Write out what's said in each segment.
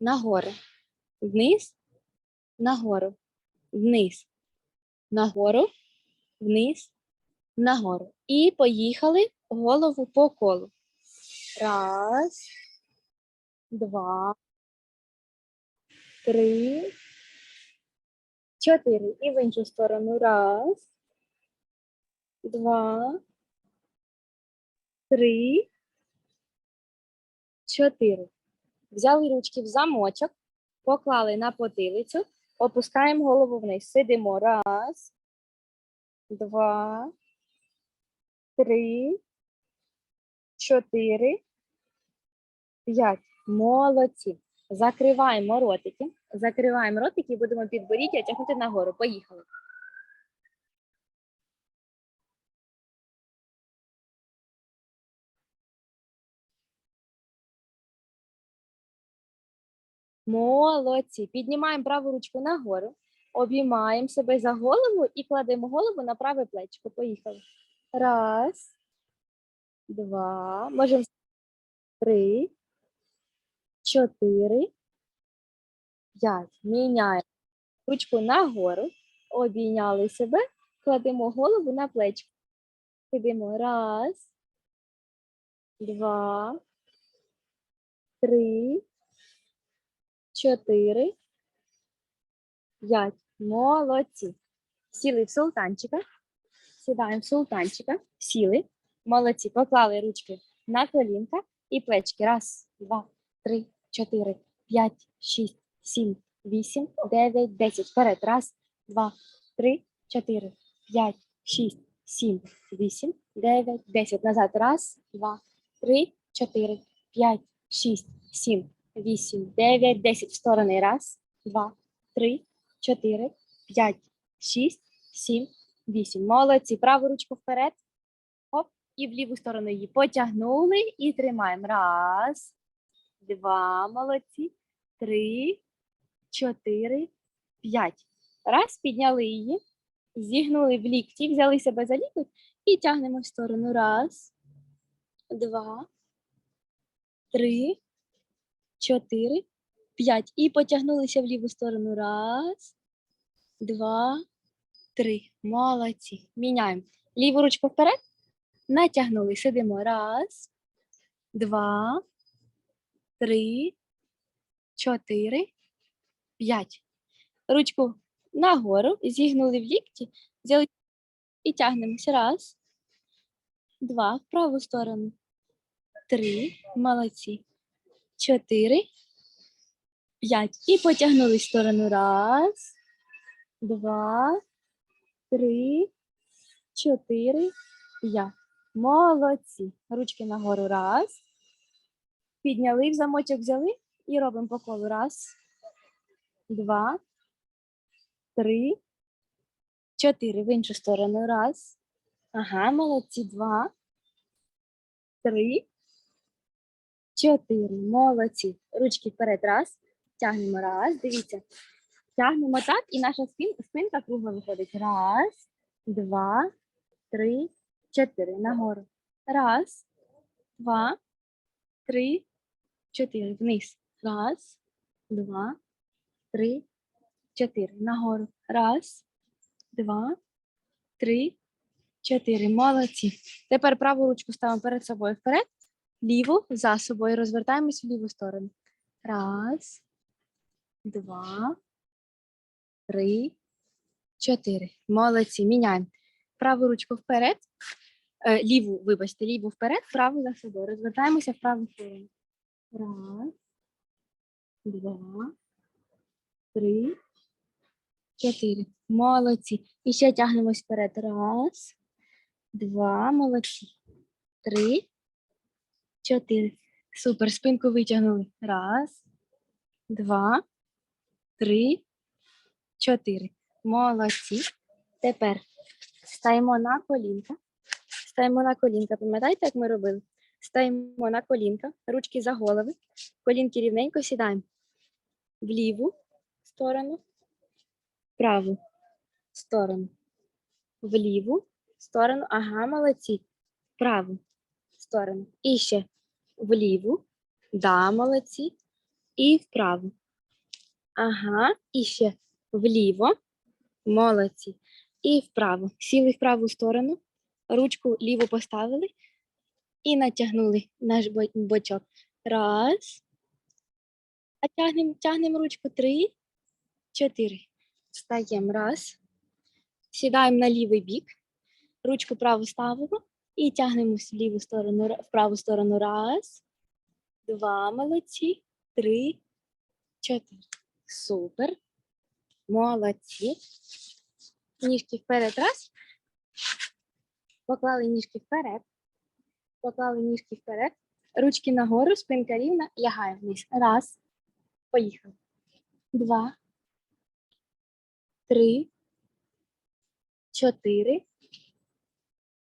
нагору, вниз, нагору, вниз, нагору, вниз, нагору. І поїхали голову по колу. Раз, два, три, чотири. І в іншу сторону. Раз, два, три, чотири. Взяли ручки в замочок, поклали на потилицю, опускаємо голову вниз. Сидимо. Раз, два, три, чотири, п'ять. Молодці. Закриваємо ротики. Закриваємо ротики і будемо підборіддя тягнути нагору. Поїхали. Молодці. Піднімаємо праву ручку нагору, обіймаємо себе за голову і кладемо голову на праве плечко. Поїхали. Раз, два, можемо три, чотири, п'ять. Міняємо ручку нагору, обійняли себе, кладемо голову на плечко. Сидимо. Раз, два, три, чотири, п'ять. Молодці. Сіли в султанчика. Сідаємо в султанчика. Сіли. Молодці. Поклали ручки на колінка і плечки. Раз, два, три, чотири, п'ять, шість, сім, вісім, дев'ять, десять. Вперед. Раз, два, три, чотири, п'ять, шість, сім, вісім, дев'ять, десять. Назад. Раз, два, три, чотири, п'ять, шість, сім, вісім, дев'ять, десять. В сторони. Раз, два, три, чотири, п'ять, шість, сім, вісім. Молодці. Праву ручку вперед. Хоп. І в ліву сторону її потягнули і тримаємо. Раз, два, молодці. Три, чотири, п'ять. Раз, підняли її, зігнули в лікті, взяли себе за лікоть і тягнемо в сторону. Раз, два, три, чотири, п'ять. І потягнулися в ліву сторону. Раз, два, три. Молодці. Міняємо. Ліву ручку вперед. Натягнули. Сидимо. Раз, два, три, чотири, п'ять. Ручку нагору, зігнули в лікті, взяли і тягнемося. Раз, два, в праву сторону. Три. Молодці. Чотири, п'ять. І потягнули в сторону. Раз, два, три, чотири, п'ять. Молодці. Ручки нагору. Раз. Підняли в замочок, взяли і робимо по колу. Раз, два, три, чотири. В іншу сторону. Раз. Ага, молодці. Два, три, чотири. Молодці. Ручки вперед. Раз. Тягнемо. Раз. Дивіться. Тягнемо так, і наша спін, спинка кругла виходить. Раз, два, три, чотири. Нагору. Раз, два, три, чотири. Вниз. Раз, два, три, чотири. Нагору. Раз, два, три, чотири. Молодці. Тепер праву ручку ставимо перед собою вперед, ліву за собою. Розвертаємось в ліву сторону. Раз, два, три, чотири. Молодці. Міняємо. Праву ручку вперед. Е, ліву, вибачте, ліву вперед, праву за собою. Розвертаємося в праву сторону. Раз, два, три, чотири. Молодці. І ще тягнемось вперед. Раз, два, молодці. Три, чотири. Супер. Спинку витягнули. Раз, два, три, чотири. Молодці. Тепер стаємо на колінка. Стаємо на колінка. Пам'ятаєте, як ми робили? Стаємо на колінка, ручки за голови, колінки рівненько сідаємо в ліву сторону, в праву сторону, в ліву сторону. Ага, молодці. В праву сторону. І ще в ліву. Да, молодці. і вправо. Ага, і ще вліво. Молодці. І вправо. Сіли в праву сторону, ручку ліву поставили і натягнули наш бочок. Раз. А тягнемо, тягнемо ручку. Три, чотири. Встаємо. Раз. Сідаємо на лівий бік. Ручку праву ставимо і тягнемо в ліву сторону, в праву сторону. Раз, два, молодці, три, чотири. Супер. Молодці. Ніжки вперед. Раз. Поклали ніжки вперед. Поклали ніжки вперед. Ручки нагору, спинка рівна, лягаємо вниз. Раз. Поїхали. Два. Три. Чотири.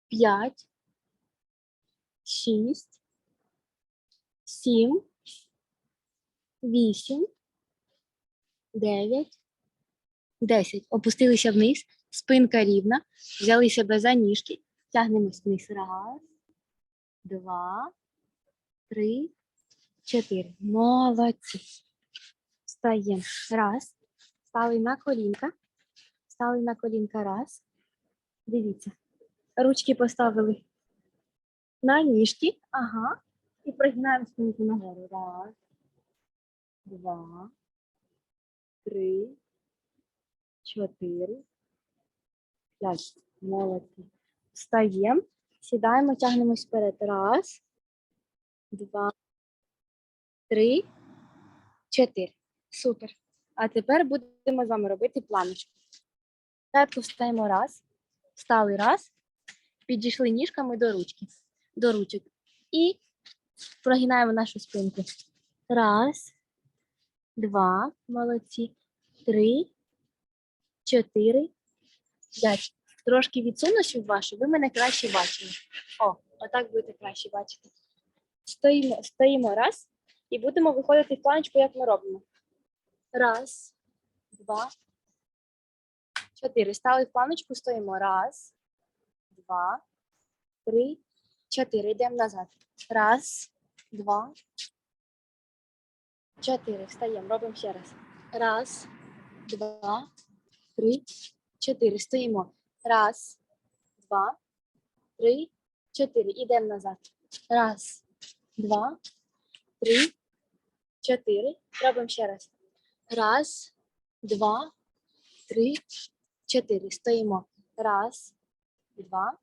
П'ять. Шість. Сім. Вісім. Дев'ять. Десять. Опустилися вниз. Спинка рівна. Взяли себе за ніжки. Тягнемось вниз. Раз. Два. Три. Чотири. Молодці. Встаємо. Раз. Стали на колінка. Стали на колінка. Раз. Дивіться. Ручки поставили на ніжки. Ага. І пригинаємо спинку нагору. Раз. Два. Три. Чотири. П'ять. Молодці. Встаємо. Сідаємо, тягнемось вперед. Раз. Два. Три. Чотири. Супер. А тепер будемо з вами робити планочку. Спочатку встаємо раз. Встали раз. Підійшли ніжками до ручки. До ручок. І прогинаємо нашу спинку. Раз. Два. Молодці. Три. Чотири. П'ять. Трошки відсунусь від вас, щоб ви мене краще бачили. О, отак будете краще бачити. Стоїмо, стоїмо раз і будемо виходити в планочку, як ми робимо. Раз, два, чотири. Стали в планочку, стоїмо. Раз, два, три, чотири. Йдемо назад. Раз, два, чотири. Встаємо. Робимо ще раз. Раз, два, три, чотири. Стоїмо. Раз, два, три, чотири. Ідемо назад. Раз, два, три, чотири. Робимо ще раз. Раз, два, три, чотири. Стоїмо. Раз, два,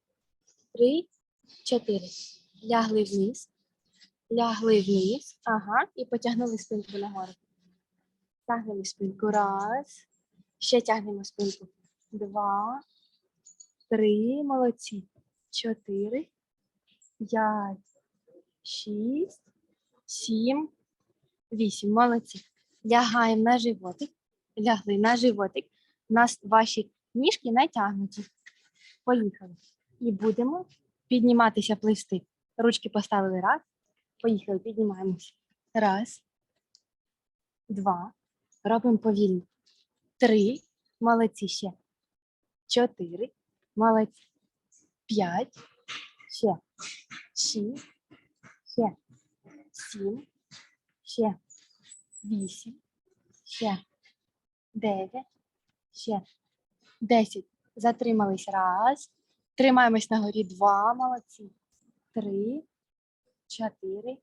три, чотири. Лягли вниз. Лягли вниз. Ага. І потягнули спинку нагору. Тягнемо спинку. Раз. Ще тягнемо спинку. Два. Три. Молодці. Чотири. П'ять. Шість. Сім. Вісім. Молодці. Лягаємо на животик. Лягли на животик. У нас ваші ніжки натягнуті. Поїхали. І будемо підніматися плисти. Ручки поставили раз. Поїхали, піднімаємося. Раз. Два. Робимо повільно. Три. Молодці ще. Чотири. Молодці. П'ять. Ще. Шість. Ще. Сім. Ще. Вісім. Ще. Дев'ять. Ще. Десять. Затримались. Раз. Тримаємось на горі. Два. Молодці. Три. Чотири.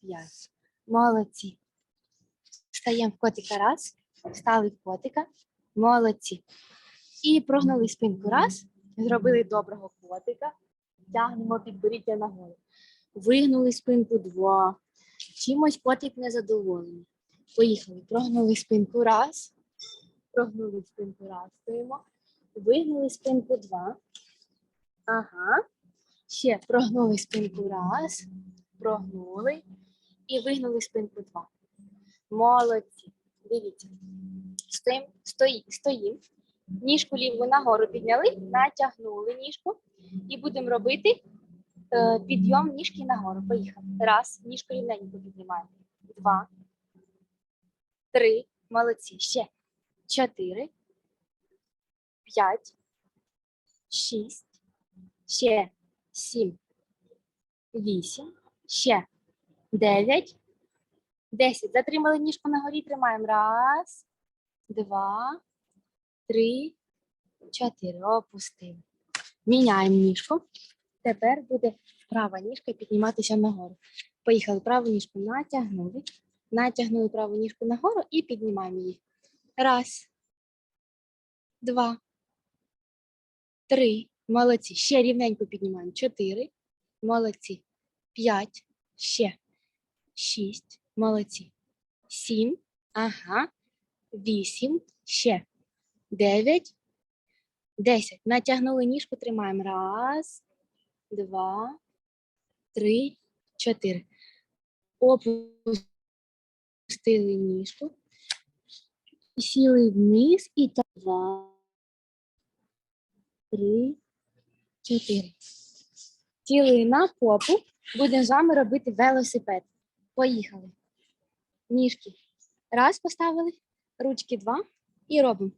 П'ять. Молодці. Встаємо в котика. Раз. Встали в котика. Молодці. І прогнули спинку. Раз. Зробили доброго котика. Тягнемо підборіддя нагору. Вигнули спинку. Два. Чимось котик незадоволений. Поїхали. Прогнули спинку. Раз. Прогнули спинку. Раз. Стоїмо. Вигнули спинку. Два. Ага. Ще прогнули спинку. Раз. Прогнули. І вигнули спинку. Два. Молодці. Дивіться. Стоїм, стої, стоїм. Ніжку ліву нагору підняли, натягнули ніжку. І будемо робити е, підйом ніжки нагору. Поїхали. Раз. Ніжку рівненько піднімаємо. Два. Три. Молодці. Ще. Чотири. П'ять. Шість. Ще. Сім. Вісім. Ще. Дев'ять. Десять. Затримали ніжку на горі, тримаємо. Раз, два, три, чотири. Опустили. Міняємо ніжку. Тепер буде права ніжка підніматися нагору. Поїхали. Праву ніжку натягнули. Натягнули праву ніжку нагору і піднімаємо її. Раз, два, три. Молодці. Ще рівненько піднімаємо. Чотири. Молодці. П'ять. Ще. Шість. Молодці. Сім. Ага. Вісім. Ще. Дев'ять. Десять. Натягнули ніжку, тримаємо. Раз, два, три, чотири. Опустили ніжку. Сіли вниз і так. Два, три, чотири. Сіли на попу. Будемо з вами робити велосипед. Поїхали. Ніжки. Раз поставили, ручки два і робимо.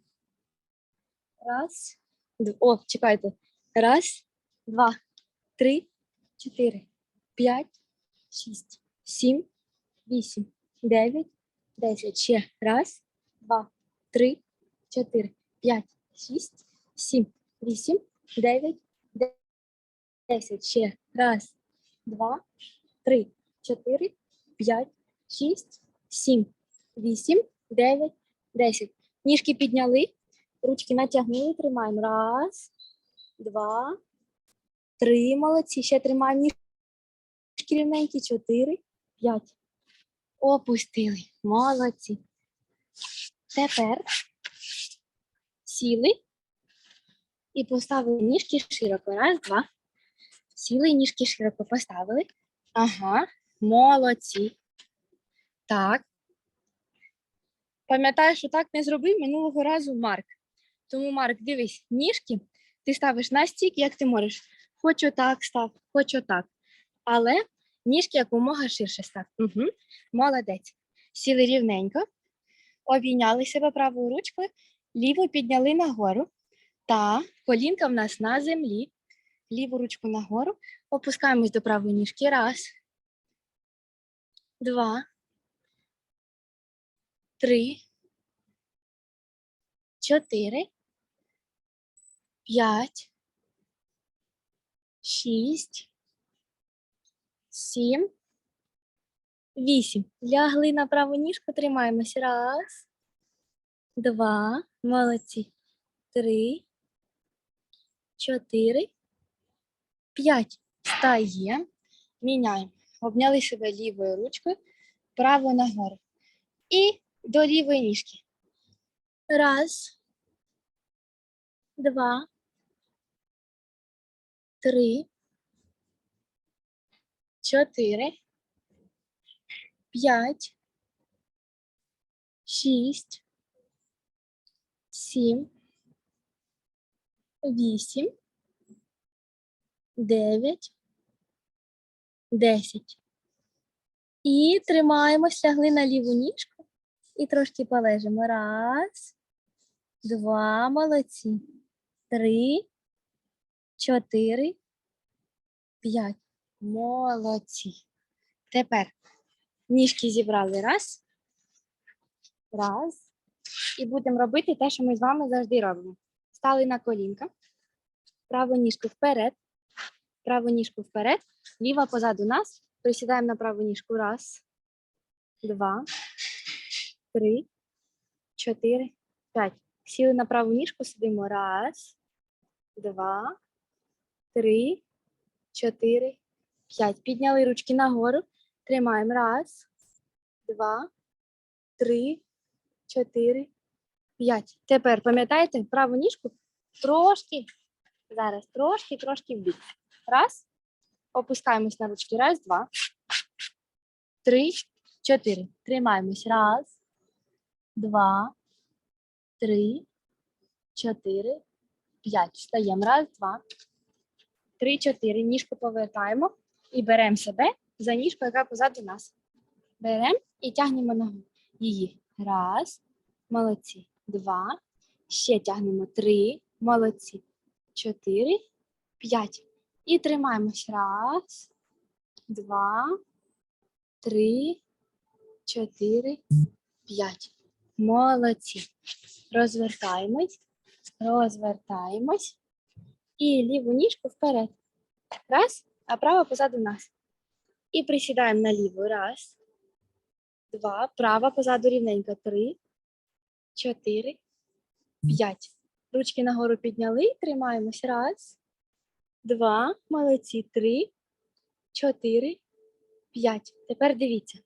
Раз. Д- О, чекайте. Раз, два, три, чотири, п'ять, шість, сім, вісім, дев'ять, десять. Ще. Раз, два, три, чотири, п'ять, шість, сім, вісім, дев'ять, де- десять. Ще. Раз, два, три, чотири, п'ять, шість, сім, вісім, дев'ять, десять. Ніжки підняли, ручки натягнули, тримаємо. Раз, два, три. Молодці. Ще тримаємо ніжки рівненькі. Чотири, п'ять. Опустили. Молодці. Тепер сіли і поставили ніжки широко. Раз, два. Сіли ніжки широко поставили. Ага, молодці. Так. Пам'ятаю, що так не зробив минулого разу Марк. Тому, Марк, дивись, ніжки ти ставиш на стік, як ти можеш. Хоч отак став, хоч отак. Але ніжки якомога ширше став. Угу. Молодець. Сіли рівненько, обійняли себе правою ручкою, ліву підняли нагору. Та колінка в нас на землі. Ліву ручку нагору. Опускаємось до правої ніжки. Раз, два, три, чотири, п'ять, шість, сім, вісім. Лягли на праву ніжку, тримаємось. Раз, два, молодці. Три, чотири, п'ять. Встаємо, міняємо. Обняли себе лівою ручкою, правою нагору. І до лівої ніжки. Раз, два, три, чотири, п'ять, шість, сім, вісім, дев'ять, десять. І тримаємось, лягли на ліву ніжку і трошки полежимо. Раз, два, молодці. Три, чотири, п'ять. Молодці. Тепер ніжки зібрали. Раз. Раз. І будемо робити те, що ми з вами завжди робимо. Стали на колінка. Праву ніжку вперед. Праву ніжку вперед. Ліва позаду нас. Присідаємо на праву ніжку. Раз, два, три, чотири, п'ять. Сіли на праву ніжку, сидимо. Раз, два, три, чотири, п'ять. Підняли ручки нагору. Тримаємо. Раз, два, три, чотири, п'ять. Тепер пам'ятаєте, праву ніжку трошки, зараз трошки, трошки вбік. Раз. Опускаємось на ручки. Раз, два, три, чотири. Тримаємось. Раз, два, три, чотири, п'ять. Встаємо. Раз, два, три, чотири. Ніжку повертаємо і беремо себе за ніжку, яка позаду нас. Беремо і тягнемо ногу. Її. Раз. Молодці. Два. Ще тягнемо. Три. Молодці. Чотири. П'ять. І тримаємось. Раз, два, три, чотири, п'ять. Молодці. Розвертаємось, розвертаємось. І ліву ніжку вперед. Раз, а права позаду нас. І присідаємо на ліву. Раз, два, права позаду рівненько. Три, чотири, п'ять. Ручки нагору підняли, тримаємось. Раз, два, молодці. Три, чотири, п'ять. Тепер дивіться.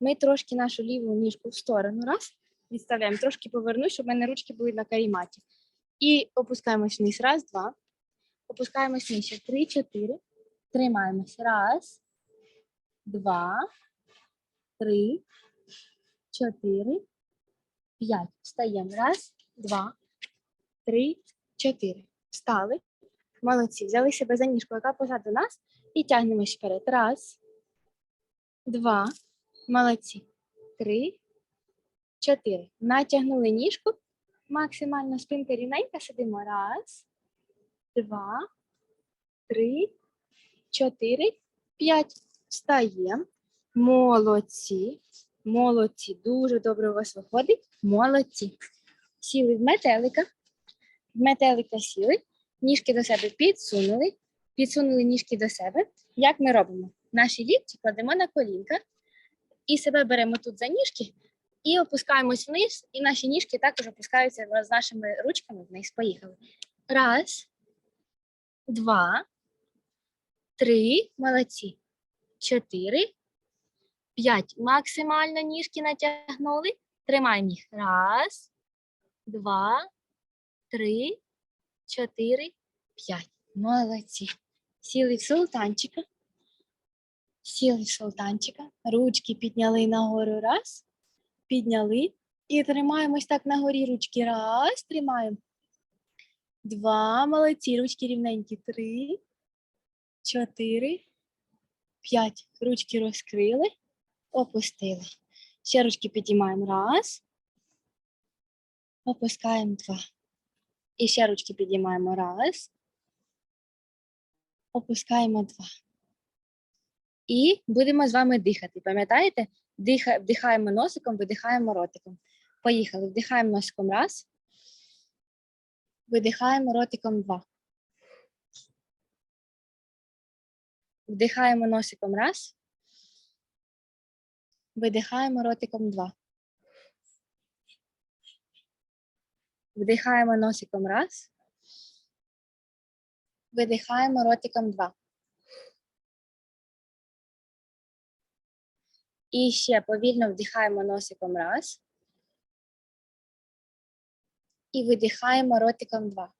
Ми трошки нашу ліву ніжку в сторону. Раз, відставляємо, трошки поверну, щоб в мене ручки були на каріматі. І опускаємось вниз. Раз, два. Опускаємось нижче. Три, чотири. Тримаємось. Раз, два, три, чотири, п'ять. Встаємо. Раз, два, три, чотири. Встали. Молодці. Взяли себе за ніжку, яка позаду нас, і тягнемось вперед. Раз, два. Молодці. Три, чотири. Натягнули ніжку. Максимально спинка рівненька. Сидимо. Раз, два, три, чотири, п'ять. Встаємо. Молодці. Молодці. Дуже добре у вас виходить. Молодці. Сіли в метелика. В метелика сіли. Ніжки до себе підсунули. Підсунули ніжки до себе. Як ми робимо? Наші лікті кладемо на колінка і себе беремо тут за ніжки і опускаємось вниз, і наші ніжки також опускаються з нашими ручками вниз. Поїхали. Раз, два, три, молодці. Чотири, п'ять. Максимально ніжки натягнули. Тримаємо їх. Раз, два, три, чотири, п'ять. Молодці. Сіли в султанчика. Сіли в султанчика. Ручки підняли нагору. Раз. Підняли. І тримаємось так на горі ручки. Раз, тримаємо. Два. Молодці. Ручки рівненькі. Три. Чотири. П'ять. Ручки розкрили. Опустили. Ще ручки підіймаємо. Раз. Опускаємо два. І ще ручки підіймаємо. Раз. Опускаємо два. І будемо з вами дихати. Пам'ятаєте? Вдихаємо носиком, видихаємо ротиком. Поїхали. Вдихаємо носиком раз. Видихаємо ротиком два. Вдихаємо носиком раз. Видихаємо ротиком два. Вдихаємо носиком раз. Видихаємо ротиком два. І ще повільно вдихаємо носиком раз. І видихаємо ротиком два.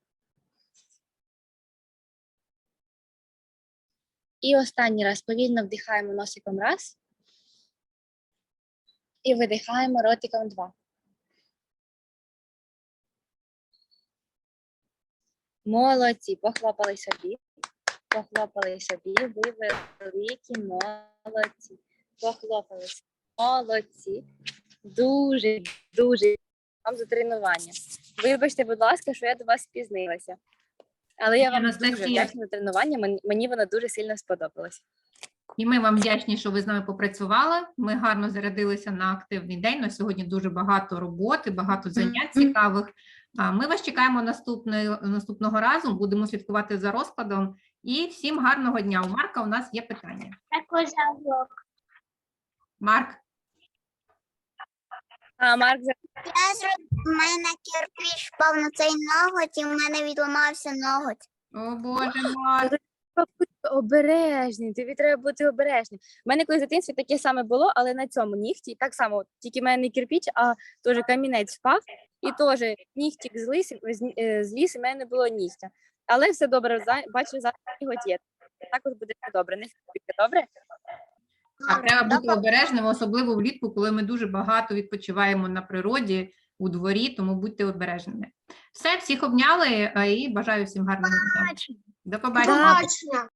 І останній раз повільно вдихаємо носиком раз. І видихаємо ротиком два. Молодці, похлопали собі. Похлопали собі. Ви великі молодці. Похлопали. собі. Молодці. Дуже, дуже вам за тренування. Вибачте, будь ласка, що я до вас спізнилася. Але я вам дуже Анастасія. вдячна за тренування. Мені, мені воно дуже сильно сподобалось. І ми вам вдячні, що ви з нами попрацювали. Ми гарно зарядилися на активний день. На сьогодні дуже багато роботи, багато занять цікавих. А Ми вас чекаємо наступної, наступного разу. Будемо слідкувати за розкладом. І всім гарного дня. У Марка у нас є питання. Такой завод. Марк, А, Марк, за- Я зроб... У мене кирпич впав на цей ноготь, і в мене відламався ноготь. о Боже, Марк. Треба обережним, тобі треба бути обережним. У мене колись в дитинстві таке саме було, але на цьому нігті так само, тільки в мене не кирпіч, а теж камінець впав, і теж нігтік зліз, з- зліз, і в мене не було нігтя. Але все добре, бачу, зараз його є. Також буде все добре. Не хвилюйся, добре? А треба бути обережним, особливо влітку, коли ми дуже багато відпочиваємо на природі у дворі, тому будьте обережними. Все, всіх обняли е, і бачаю всім гарного дня. До. Побачення.